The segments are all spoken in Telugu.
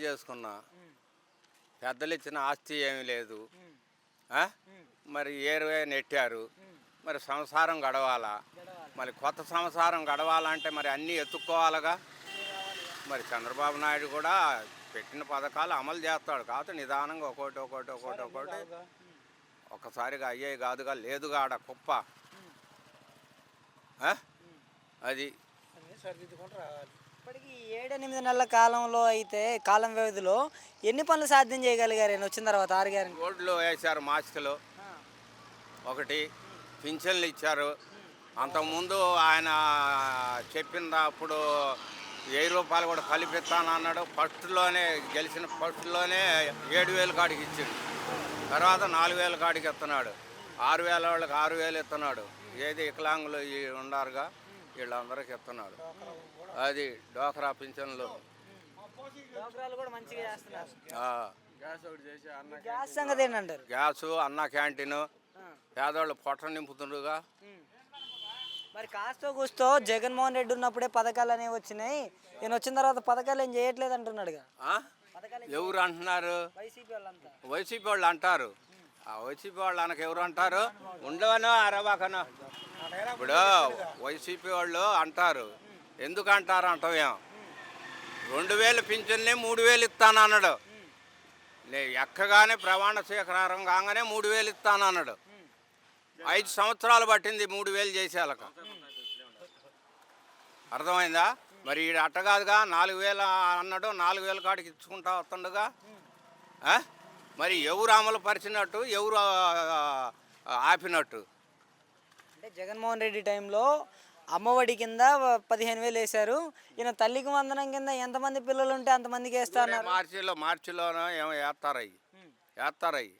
చేసుకున్నా. పెద్దలు ఇచ్చిన ఆస్తి ఏమీ లేదు. మరి ఏరువే నెట్టారు. మరి సంసారం గడవాలా? మరి కొత్త సంసారం గడవాలంటే మరి అన్నీ ఎత్తుక్కోవాలగా? మరి చంద్రబాబు నాయుడు కూడా పెట్టిన పథకాలు అమలు చేస్తాడు. కాదు నిదానంగా ఒకటి ఒకటి ఒకటి ఒకటి ఒక్కసారిగా అయ్యాయి కాదుగా లేదుగా ఆడ కుప్ప. ఆ? అది. ఇప్పటికి ఏడెనిమిది నెలల కాలంలో అయితే కాలం వ్యవధిలో ఎన్ని పనులు సాధ్యం చేయగలిగారు? ఈయన వచ్చిన తర్వాత ఆరు గారిని రోడ్లు వేశారు మాస్కులు. ఒకటి పింఛన్లు ఇచ్చారు. అంతకుముందు ఆయన చెప్పినప్పుడు వెయ్యి రూపాయలు కూడా కలిపిస్తాను అన్నాడు. ఫస్ట్లోనే గెలిచిన ఫస్ట్లోనే ఏడు వేలు కాడికి ఇచ్చిండు. తర్వాత నాలుగు వేల కాడికి ఇస్తున్నాడు ఆరు వేల వాళ్ళకి ఆరు వేలు ఇస్తున్నాడు ఏది వికలాంగులు ఉండారుగా? వీళ్ళందరికీ ఇస్తున్నాడు అది డోకరా పింఛన్లు. డోక్రాలు కూడా మంచిగా చేస్తున్నారు. ఆ, గ్యాస్ సంగతి ఏంటంటారు? గ్యాసు అన్న క్యాంటీను. పేదవాళ్ళు పొట్ట నింపుతుండగా మరి కాస్తో కూస్తో జగన్మోహన్ రెడ్డి ఉన్నప్పుడే పథకాలు అనేవి వచ్చినాయి. ఈయన వచ్చిన తర్వాత పథకాలు ఏం చేయట్లేదు అంటున్నాడుగా. ఎవరు అంటున్నారు? వైసీపీ వాళ్ళంతా. వైసీపీ వాళ్ళు అంటారు. ఆ వైసీపీ వాళ్ళు అనక ఎవరు అంటారు? ఉండవనో అరవాకనో. ఇప్పుడు వైసీపీ వాళ్ళు అంటారు. ఎందుకు అంటారు అంటావేం? రెండు వేలు పింఛన్ని మూడు వేలు ఇస్తాను అన్నాడు. నే ఎక్కగానే ప్రమాణ స్వీకారం కాగానే మూడు వేలు ఇస్తాను అన్నాడు. ఐదు సంవత్సరాలు పట్టింది మూడు వేలు చేసేయాలక అర్థమైందా? మరి ఈడు అట్ట కాదుగా నాలుగు వేలు అన్నాడు నాలుగు వేల కాడికి ఇచ్చుకుంటా వస్తుండగా? మరి ఎవరు అమలు పరిచినట్టు ఎవరు ఆపినట్టు? అంటే జగన్మోహన్ రెడ్డి టైంలో అమ్మఒడి కింద పదిహేను వేలు వేశారు. ఈయన తల్లికి వందనం కింద ఎంతమంది పిల్లలు ఉంటే అంతమందికి వేస్తున్నారు? మార్చిలో మార్చిలోనో ఏమో వేస్తారు అవి వేస్తారు అవి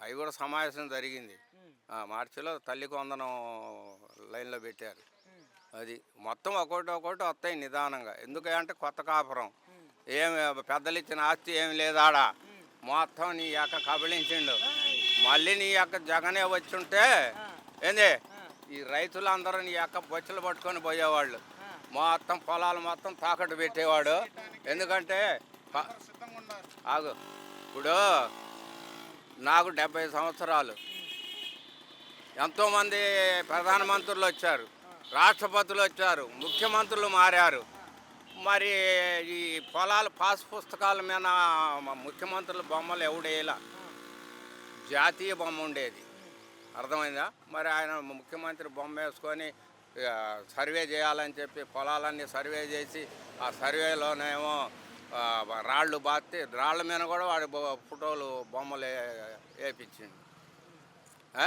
అవి కూడా సమావేశం జరిగింది. ఆ, మార్చిలో తల్లికి వందనం లైన్లో పెట్టారు. అది మొత్తం ఒక్కొక్కటి ఒక్కొక్కటి వస్తాయి నిదానంగా. ఎందుకంటే కొత్త కాపురం. ఏమి పెద్దలు ఇచ్చిన ఆస్తి ఏమి లేదాడా మొత్తం నీ యొక్క కబళించిండు. మళ్ళీ నీ యొక్క జగనే వచ్చుంటే ఏంది? ఈ రైతులందరూ నీ యొక్క బొచ్చలు పట్టుకొని పోయేవాళ్ళు. మొత్తం పొలాలు మొత్తం తాకట్టు పెట్టేవాడు. ఎందుకంటే ఆగు. ఇప్పుడు నాకు డెబ్బై సంవత్సరాలు. ఎంతోమంది ప్రధానమంత్రులు వచ్చారు. రాష్ట్రపతులు వచ్చారు. ముఖ్యమంత్రులు మారారు. మరి ఈ పొలాల పాస్ పుస్తకాల మీద ముఖ్యమంత్రుల బొమ్మలు ఎవడేలా? జాతీయ బొమ్మ ఉండేది. అర్థమైందా? మరి ఆయన ముఖ్యమంత్రి బొమ్మ వేసుకొని సర్వే చేయాలని చెప్పి పొలాలన్నీ సర్వే చేసి ఆ సర్వేలోనేమో రాళ్ళు బాత్తి రాళ్ళ మీద కూడా వాడి ఫోటోలు బొమ్మలు ఆ?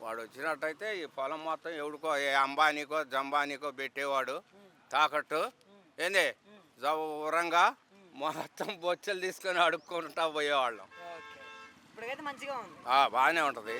వాడు వచ్చినట్టయితే ఈ పొలం మొత్తం ఎవడికో ఏ అంబానీకో జంబానీకో పెట్టేవాడు. తాకట్టు. ఏంది? జవరంగా మొత్తం బొచ్చలు తీసుకొని అడుక్కుంటా పోయేవాళ్ళం. బాగానే ఉంటుంది.